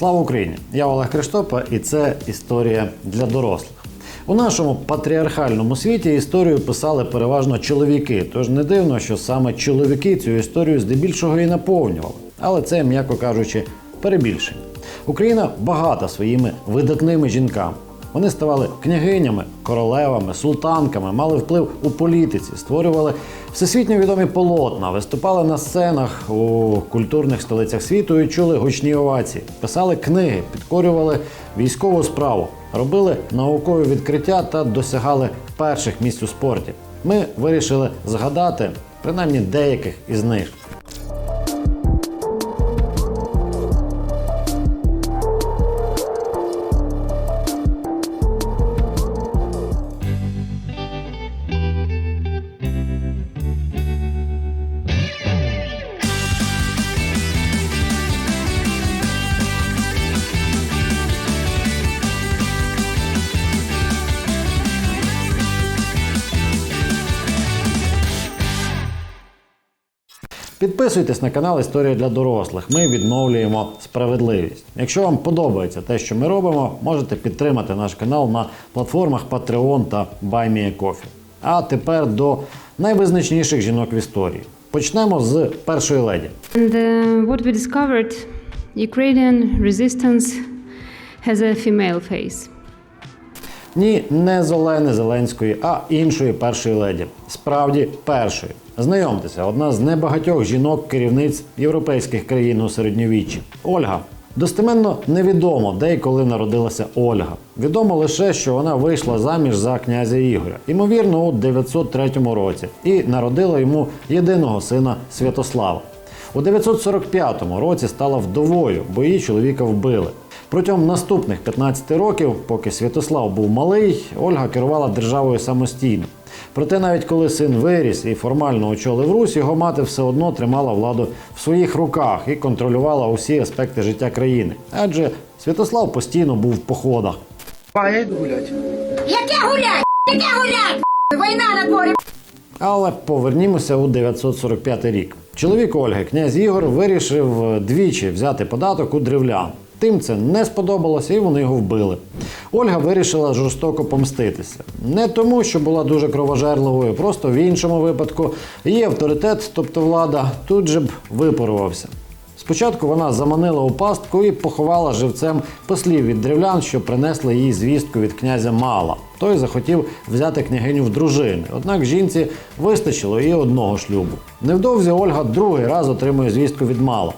Слава Україні! Я Олег Криштопа, і це історія для дорослих. У нашому патріархальному світі історію писали переважно чоловіки, тож не дивно, що саме чоловіки цю історію здебільшого і наповнювали. Але це, м'яко кажучи, перебільшення. Україна багата своїми видатними жінками. Вони ставали княгинями, королевами, султанками, мали вплив у політиці, створювали всесвітньо відомі полотна, виступали на сценах у культурних столицях світу і чули гучні овації, писали книги, підкорювали військову справу, робили наукові відкриття та досягали перших місць у спорті. Ми вирішили згадати принаймні деяких із них. Підписуйтесь на канал Історія для дорослих. Ми відновлюємо справедливість. Якщо вам подобається те, що ми робимо, можете підтримати наш канал на платформах Patreon та BuyMeACoffee. А тепер до найвизначніших жінок в історії. Почнемо з першої леді. And uh, what we discovered, Ukrainian resistance has a female face. Ні, не з Олени Зеленської, а іншої першої леді. Справді першої. Знайомтеся, одна з небагатьох жінок-керівниць європейських країн у середньовіччі. Ольга. Достеменно невідомо, де і коли народилася Ольга. Відомо лише, що вона вийшла заміж за князя Ігоря, ймовірно, у 903 році, і народила йому єдиного сина Святослава. У 945 році стала вдовою, бо її чоловіка вбили. Протягом наступних 15 років, поки Святослав був малий, Ольга керувала державою самостійно. Проте, навіть коли син виріс і формально очолив Русь, його мати все одно тримала владу в своїх руках і контролювала усі аспекти життя країни. Адже Святослав постійно був в походах. А, я йду гулять. Яке гулять? Яке гулять? Війна на дворі. Але повернімося у 945 рік. Чоловік Ольги, князь Ігор, вирішив двічі взяти податок у древлян. Тим це не сподобалося, і вони його вбили. Ольга вирішила жорстоко помститися. Не тому, що була дуже кровожерливою, просто в іншому випадку її авторитет, тобто влада, тут же б випарувався. Спочатку вона заманила у пастку і поховала живцем послів від древлян, що принесли їй звістку від князя Мала. Той захотів взяти княгиню в дружини. Однак жінці вистачило і одного шлюбу. Невдовзі Ольга другий раз отримує звістку від Мала.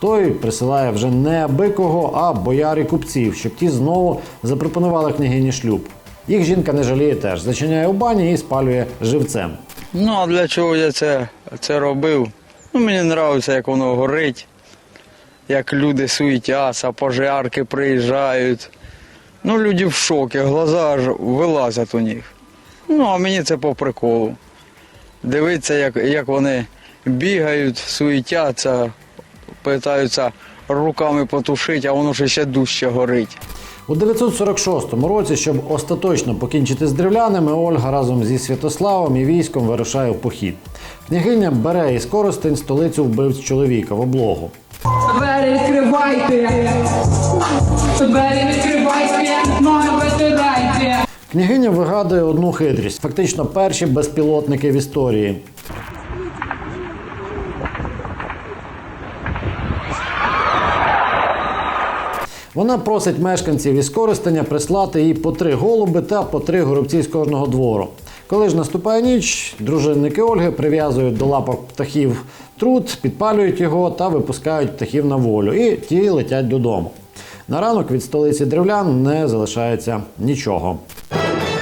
Той присилає вже не аби кого, а бояр і купців, щоб ті знову запропонували княгині шлюб. Їх жінка не жаліє теж, зачиняє у бані і спалює живцем. Ну, а для чого я це, це робив? Ну, мені подобається, як воно горить, як люди суетяться, пожарки приїжджають. Ну, люди в шокі, глаза аж вилазять у них. Ну, а мені це по приколу. Дивитися, як, як вони бігають, суетяться, питаються руками потушити, а воно ж ще дужче горить. У 946 році, щоб остаточно покінчити з древлянами, Ольга разом зі Святославом і військом вирушає в похід. Княгиня бере із Коростень столицю вбивць чоловіка в облогу. Двері відкривайте! Двері відкривайте! Ноги витирайте! Княгиня вигадує одну хитрість, фактично перші безпілотники в історії. Вона просить мешканців із Коростеня прислати їй по три голуби та по три горобці з кожного двору. Коли ж наступає ніч, дружинники Ольги прив'язують до лапок птахів труд, підпалюють його та випускають птахів на волю, і ті летять додому. На ранок від столиці древлян не залишається нічого.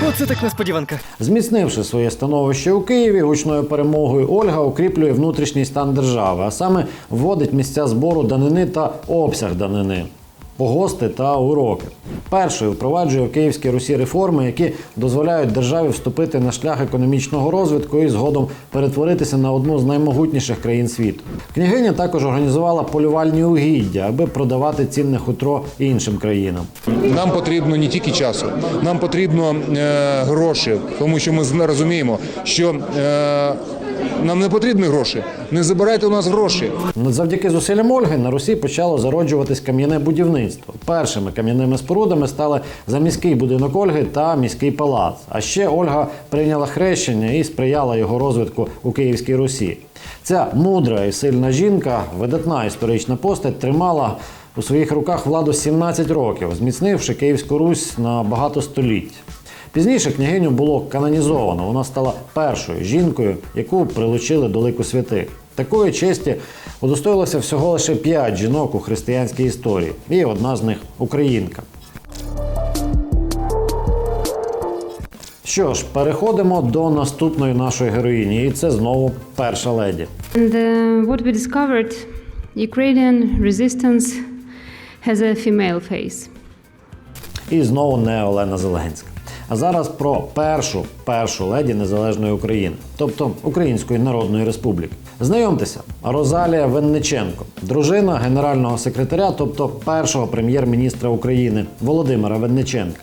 Оце так несподіванка. Зміцнивши своє становище у Києві, гучною перемогою Ольга укріплює внутрішній стан держави, а саме вводить місця збору данини та обсяг данини. Погости та уроки. Першою впроваджує в Київській Русі реформи, які дозволяють державі вступити на шлях економічного розвитку і згодом перетворитися на одну з наймогутніших країн світу. Княгиня також організувала полювальні угіддя, аби продавати цінне хутро іншим країнам. Нам потрібно не тільки часу, нам потрібно е, гроші, тому що ми розуміємо, що е, Нам не потрібні гроші. Не забирайте у нас гроші. Завдяки зусиллям Ольги на Русі почало зароджуватись кам'яне будівництво. Першими кам'яними спорудами стали заміський будинок Ольги та міський палац. А ще Ольга прийняла хрещення і сприяла його розвитку у Київській Русі. Ця мудра і сильна жінка, видатна історична постать, тримала у своїх руках владу 17 років, зміцнивши Київську Русь на багато століть. Пізніше княгиню було канонізовано. Вона стала першою жінкою, яку прилучили до лику святих. Такої честі удостоїлося всього лише п'ять жінок у християнській історії, і одна з них українка. Що ж, переходимо до наступної нашої героїні, і це знову перша леді. And uh, what we discovered, Ukrainian resistance has a female face. І знову не Олена Зеленська. А зараз про першу першу леді незалежної України, тобто Української Народної Республіки. Знайомтеся, Розалія Венниченко, дружина генерального секретаря, тобто першого прем'єр-міністра України Володимира Венниченка.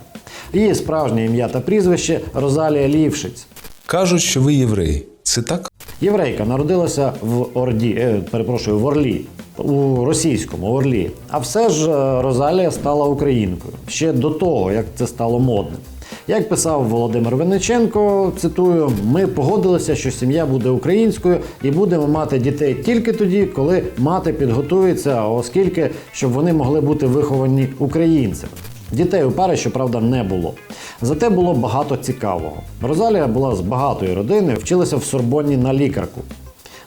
Її справжнє ім'я та прізвище Розалія Лівшиць. Кажуть, що ви єврей. Це так? Єврейка народилася в Орді, е, перепрошую, в Орлі, у російському Орлі. А все ж е, Розалія стала українкою ще до того, як це стало модним. Як писав Володимир Винниченко, цитую: ми погодилися, що сім'я буде українською і будемо мати дітей тільки тоді, коли мати підготується, оскільки щоб вони могли бути виховані українцями. Дітей у пари, щоправда, не було. Зате було багато цікавого. Розалія була з багатої родини, вчилася в Сорбонні на лікарку.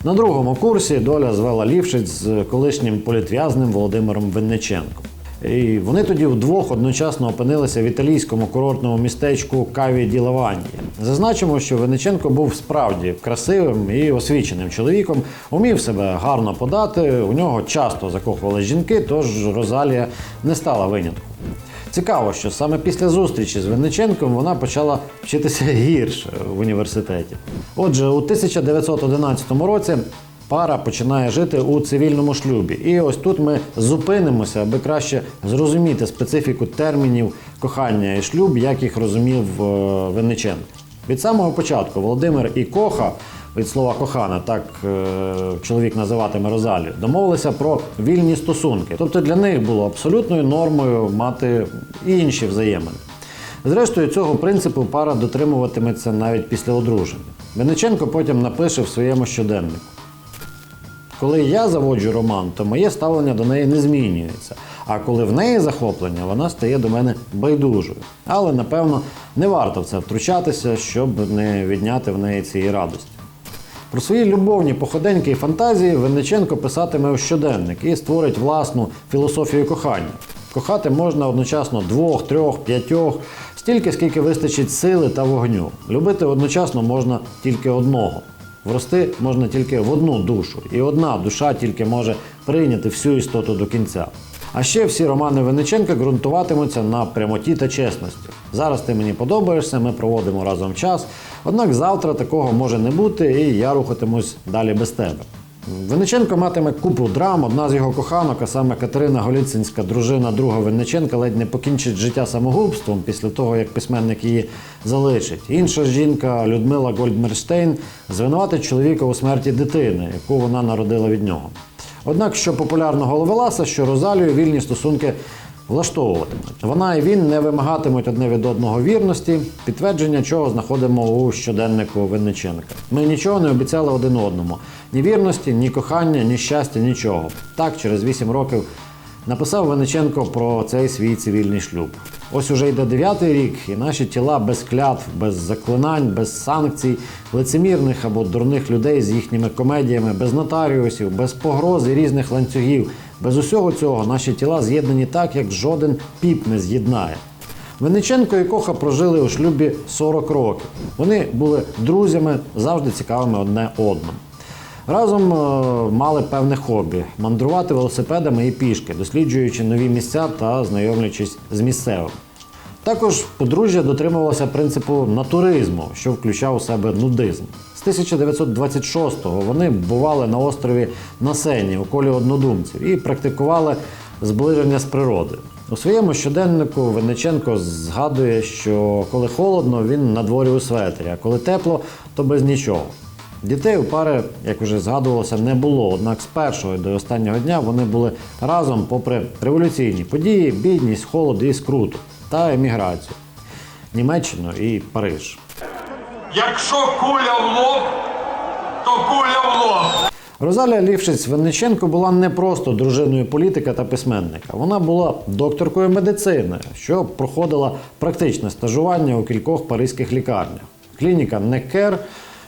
На другому курсі доля звела Лівшиць з колишнім політв'язним Володимиром Винниченком. І вони тоді вдвох одночасно опинилися в італійському курортному містечку Каві ді Лаванії. Зазначимо, що Винниченко був справді красивим і освіченим чоловіком, умів себе гарно подати. У нього часто закохували жінки, тож Розалія не стала винятком. Цікаво, що саме після зустрічі з Винниченком вона почала вчитися гірше в університеті. Отже, у 1911 році пара починає жити у цивільному шлюбі. І ось тут ми зупинимося, аби краще зрозуміти специфіку термінів кохання і шлюб, як їх розумів е, Винниченко. Від самого початку Володимир і Коха від слова кохана, так е, чоловік називатиме Розалію, домовилися про вільні стосунки. Тобто для них було абсолютною нормою мати інші взаємини. Зрештою, цього принципу пара дотримуватиметься навіть після одруження. Винниченко потім напише в своєму щоденнику. Коли я заводжу роман, то моє ставлення до неї не змінюється. А коли в неї захоплення, вона стає до мене байдужою. Але напевно не варто в це втручатися, щоб не відняти в неї цієї радості. Про свої любовні походеньки і фантазії Винниченко писатиме у щоденник і створить власну філософію кохання. Кохати можна одночасно двох, трьох, п'ятьох, стільки, скільки вистачить сили та вогню. Любити одночасно можна тільки одного. Врости можна тільки в одну душу, і одна душа тільки може прийняти всю істоту до кінця. А ще всі романи Винниченка ґрунтуватимуться на прямоті та чесності. Зараз ти мені подобаєшся, ми проводимо разом час. Однак завтра такого може не бути, і я рухатимусь далі без тебе. Винниченко матиме купу драм. Одна з його коханок, а саме Катерина Голіцинська, дружина друга Винниченка, ледь не покінчить життя самогубством після того, як письменник її залишить. Інша жінка Людмила Гольдмерштейн звинуватить чоловіка у смерті дитини, яку вона народила від нього. Однак, що популярного ловеласа, що Розалію вільні стосунки влаштовуватимуть. Вона і він не вимагатимуть одне від одного вірності, підтвердження чого знаходимо у щоденнику Винниченка. Ми нічого не обіцяли один одному: ні вірності, ні кохання, ні щастя, нічого. Так, через 8 років написав Винниченко про цей свій цивільний шлюб. Ось уже йде дев'ятий рік, і наші тіла без клятв, без заклинань, без санкцій, лицемірних або дурних людей з їхніми комедіями, без нотаріусів, без погроз і різних ланцюгів. Без усього цього наші тіла з'єднані так, як жоден піп не з'єднає. Винниченко і Коха прожили у шлюбі 40 років. Вони були друзями, завжди цікавими одне одному. Разом е, мали певне хобі мандрувати велосипедами і пішки, досліджуючи нові місця та знайомлячись з місцевими. Також подружжя дотримувалося принципу натуризму, що включав у себе нудизм. З 1926-го вони бували на острові Насені у колі однодумців і практикували зближення з природою. У своєму щоденнику Винниченко згадує, що коли холодно, він на дворі у светрі, а коли тепло, то без нічого. Дітей у пари, як уже згадувалося, не було. Однак з першого до останнього дня вони були разом, попри революційні події, бідність, холод і скруту та еміграцію. Німеччину і Париж. Якщо куля в лоб, то куля в лоб. Розалія Лівшиць Винниченко була не просто дружиною політика та письменника. Вона була докторкою медицини, що проходила практичне стажування у кількох паризьких лікарнях. Клініка Некер,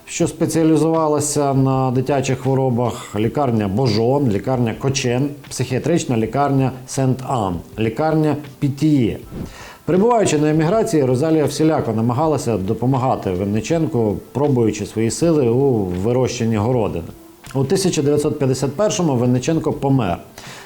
що спеціалізувалася на дитячих хворобах, лікарня Божон, лікарня Кочен, психіатрична лікарня Сент-Ан, лікарня Пітіє. Перебуваючи на еміграції, Розалія всіляко намагалася допомагати Винниченку, пробуючи свої сили у вирощенні городини. У 1951-му Винниченко помер.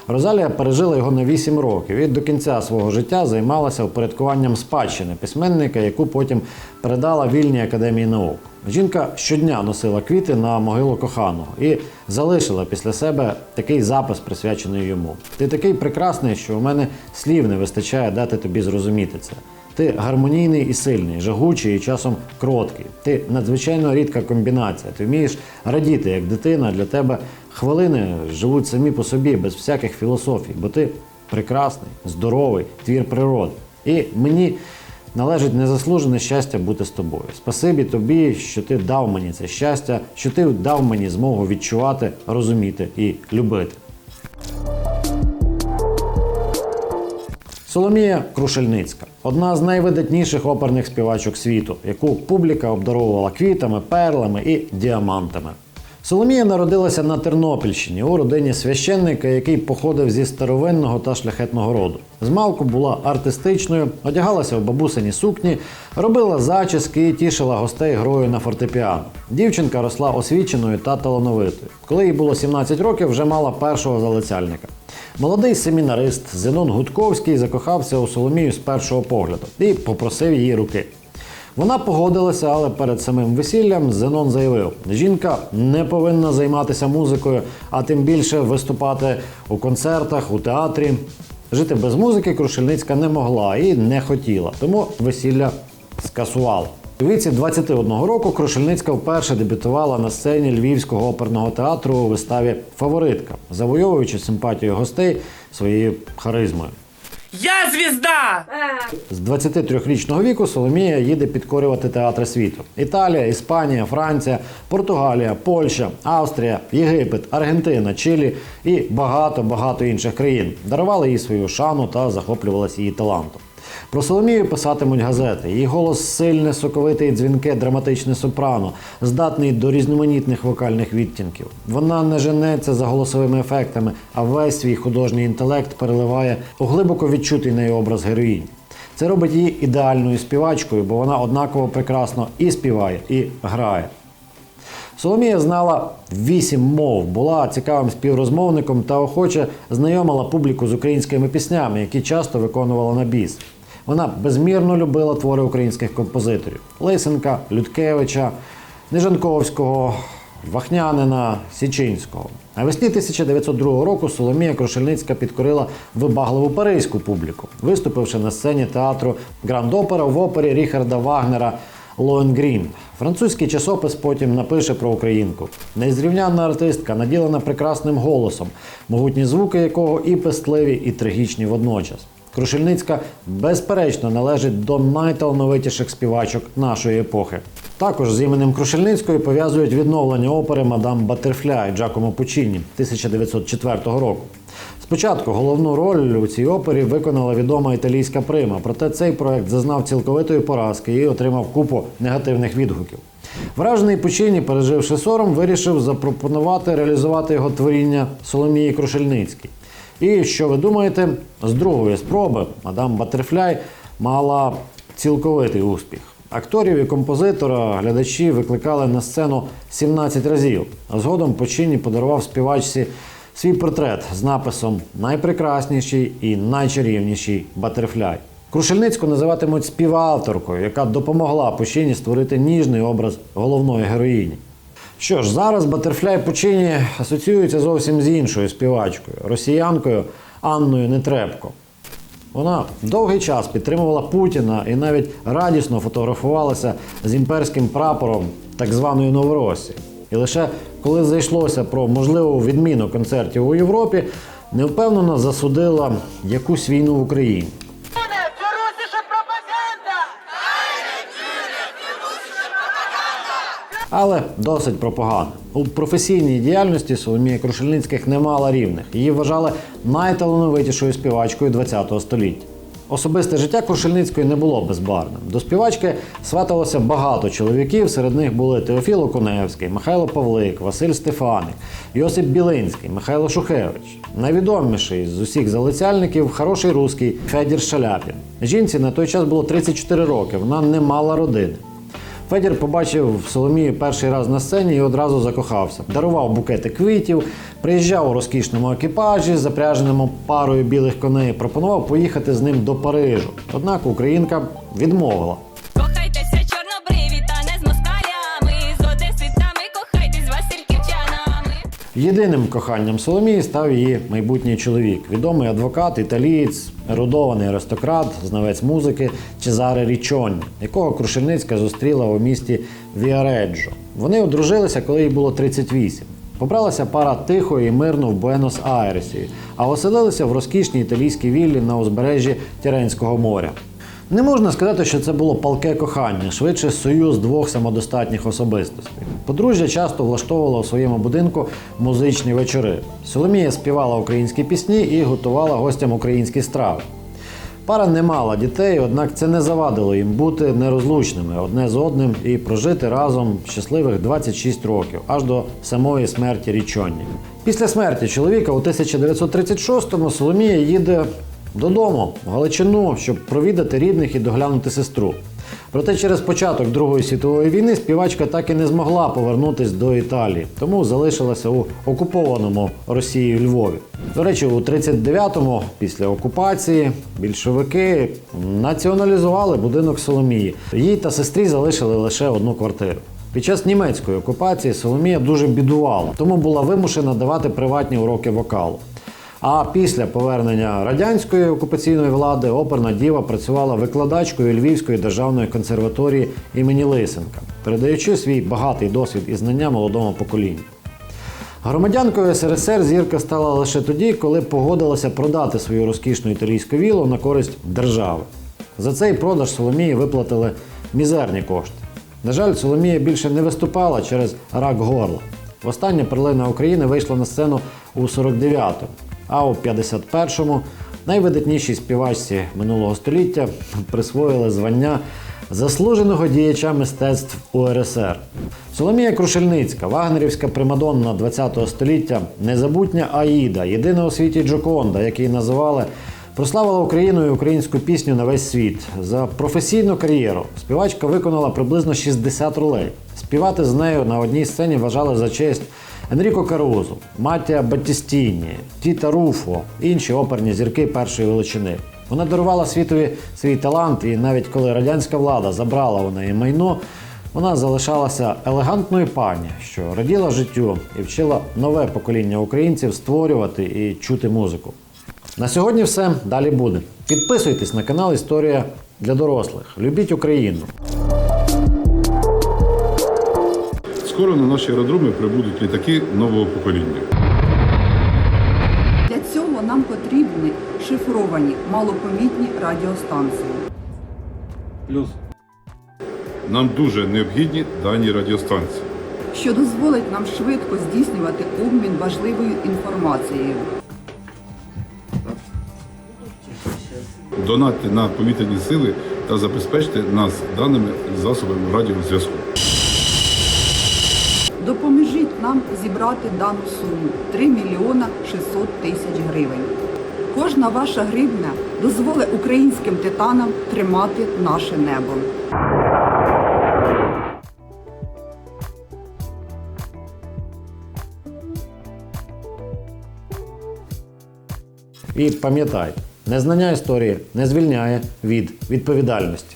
Розалія пережила його на 8 років і до кінця свого життя займалася упорядкуванням спадщини письменника, яку потім передала вільній академії наук. Жінка щодня носила квіти на могилу коханого і залишила після себе такий запис, присвячений йому. Ти такий прекрасний, що у мене слів не вистачає дати тобі зрозуміти це. Ти гармонійний і сильний, жагучий і часом кроткий. Ти надзвичайно рідка комбінація. Ти вмієш радіти як дитина. Для тебе хвилини живуть самі по собі, без всяких філософій, бо ти прекрасний, здоровий, твір природи. І мені належить незаслужене щастя бути з тобою. Спасибі тобі, що ти дав мені це щастя, що ти дав мені змогу відчувати, розуміти і любити. Соломія Крушельницька одна з найвидатніших оперних співачок світу, яку публіка обдаровувала квітами, перлами і діамантами. Соломія народилася на Тернопільщині у родині священника, який походив зі старовинного та шляхетного роду. Змалку була артистичною, одягалася в бабусині сукні, робила зачіски і тішила гостей грою на фортепіано. Дівчинка росла освіченою та талановитою. Коли їй було 17 років, вже мала першого залицяльника. Молодий семінарист Зенон Гудковський закохався у Соломію з першого погляду і попросив її руки. Вона погодилася, але перед самим весіллям Зенон заявив: жінка не повинна займатися музикою, а тим більше виступати у концертах, у театрі. Жити без музики Крушельницька не могла і не хотіла, тому весілля скасувала. У віці 21 року Крушельницька вперше дебютувала на сцені Львівського оперного театру у виставі Фаворитка, завойовуючи симпатію гостей своєю харизмою. Я звізда! З 23-річного віку Соломія їде підкорювати театри світу: Італія, Іспанія, Франція, Португалія, Польща, Австрія, Єгипет, Аргентина, Чилі і багато багато інших країн. Дарували їй свою шану та захоплювалася її талантом. Про Соломію писатимуть газети. Її голос сильне, соковите і дзвінке, драматичне сопрано, здатний до різноманітних вокальних відтінків. Вона не женеться за голосовими ефектами, а весь свій художній інтелект переливає у глибоко відчутий неї образ героїні. Це робить її ідеальною співачкою, бо вона однаково прекрасно і співає, і грає. Соломія знала вісім мов, була цікавим співрозмовником та охоче знайомила публіку з українськими піснями, які часто виконувала на біс. Вона безмірно любила твори українських композиторів: Лисенка, Людкевича, Нежанковського, Вахнянина, Січинського. Навесні 1902 року Соломія Крушельницька підкорила вибагливу паризьку публіку, виступивши на сцені театру Гранд Опера в опері Ріхарда Вагнера Лоенгрін. Французький часопис потім напише про українку. Незрівнянна артистка, наділена прекрасним голосом, могутні звуки якого і пестливі, і трагічні водночас. Крушельницька безперечно належить до найталановитіших співачок нашої епохи. Також з іменем Крушельницької пов'язують відновлення опери Мадам Батерфляй Джакомо Пучіні 1904 року. Спочатку головну роль у цій опері виконала відома італійська прима, проте цей проект зазнав цілковитої поразки і отримав купу негативних відгуків. Вражений Пучині, переживши сором, вирішив запропонувати реалізувати його творіння Соломії Крушельницькій. І що ви думаєте, з другої спроби мадам Батерфляй мала цілковитий успіх. Акторів і композитора глядачі викликали на сцену 17 разів. Згодом Почині подарував співачці свій портрет з написом Найпрекрасніший і найчарівніший Батерфляй. Крушельницьку називатимуть співавторкою, яка допомогла Почині створити ніжний образ головної героїні. Що ж, зараз Батерфляй Пучині асоціюється зовсім з іншою співачкою, росіянкою Анною Нетребко. Вона довгий час підтримувала Путіна і навіть радісно фотографувалася з імперським прапором так званої Новоросії. І лише коли зайшлося про можливу відміну концертів у Європі, невпевнено засудила якусь війну в Україні. Але досить пропаганда. У професійній діяльності Соломія Крушельницьких не мала рівних. Її вважали найталановитішою співачкою ХХ століття. Особисте життя Крушельницької не було безбарним. До співачки сваталося багато чоловіків. Серед них були Теофіл Окуневський, Михайло Павлик, Василь Стефаник, Йосип Білинський, Михайло Шухевич. Найвідоміший з усіх залицяльників хороший русський Федір Шаляпін. Жінці на той час було 34 роки. Вона не мала родини. Федір побачив Соломію перший раз на сцені і одразу закохався. Дарував букети квітів, приїжджав у розкішному екіпажі, запряженому парою білих коней, пропонував поїхати з ним до Парижу. Однак українка відмовила. Єдиним коханням Соломії став її майбутній чоловік, відомий адвокат, італієць, ерудований аристократ, знавець музики Чезаре Річонні, якого Крушельницька зустріла у місті Віареджо. Вони одружилися, коли їй було 38. Побралася пара тихо і мирно в Буенос-Айресі, а оселилися в розкішній італійській віллі на узбережжі Тіренського моря. Не можна сказати, що це було палке кохання, швидше союз двох самодостатніх особистостей. Подружжя часто влаштовувало у своєму будинку музичні вечори. Соломія співала українські пісні і готувала гостям українські страви. Пара не мала дітей, однак це не завадило їм бути нерозлучними одне з одним і прожити разом щасливих 26 років, аж до самої смерті Річонні. Після смерті чоловіка у 1936-му Соломія їде додому в Галичину, щоб провідати рідних і доглянути сестру. Проте через початок Другої світової війни співачка так і не змогла повернутися до Італії, тому залишилася у окупованому Росією Львові. До речі, у 39-му, після окупації, більшовики націоналізували будинок Соломії. Їй та сестрі залишили лише одну квартиру. Під час німецької окупації Соломія дуже бідувала, тому була вимушена давати приватні уроки вокалу. А після повернення радянської окупаційної влади оперна діва працювала викладачкою Львівської державної консерваторії імені Лисенка, передаючи свій багатий досвід і знання молодому поколінню. Громадянкою СРСР зірка стала лише тоді, коли погодилася продати свою розкішну італійську вілу на користь держави. За цей продаж Соломії виплатили мізерні кошти. На жаль, Соломія більше не виступала через рак горла. Востаннє перлина України вийшла на сцену у 49-му, а у 51-му найвидатнішій співачці минулого століття присвоїли звання заслуженого діяча мистецтв УРСР. Соломія Крушельницька, вагнерівська примадонна ХХ століття, незабутня Аїда, єдина у світі Джоконда, який називали Прославила Україну і українську пісню на весь світ. За професійну кар'єру співачка виконала приблизно 60 ролей. Співати з нею на одній сцені вважали за честь Енріко Карузо, Маттія Баттістіні, Тіта Руфо, інші оперні зірки першої величини. Вона дарувала світові свій талант, і навіть коли радянська влада забрала у неї майно, вона залишалася елегантною пані, що раділа життю і вчила нове покоління українців створювати і чути музику. На сьогодні все. Далі буде. Підписуйтесь на канал Історія для дорослих. Любіть Україну. Скоро на наші аеродроми прибудуть літаки нового покоління. Для цього нам потрібні шифровані малопомітні радіостанції. Плюс. Нам дуже необхідні дані радіостанції. що дозволить нам швидко здійснювати обмін важливою інформацією. Донатьте на повітряні сили та забезпечте нас даними засобами радіозв'язку. Нам зібрати дану суму 3 мільйона 600 тисяч гривень. Кожна ваша гривня дозволить українським титанам тримати наше небо. І пам'ятайте, незнання історії не звільняє від відповідальності.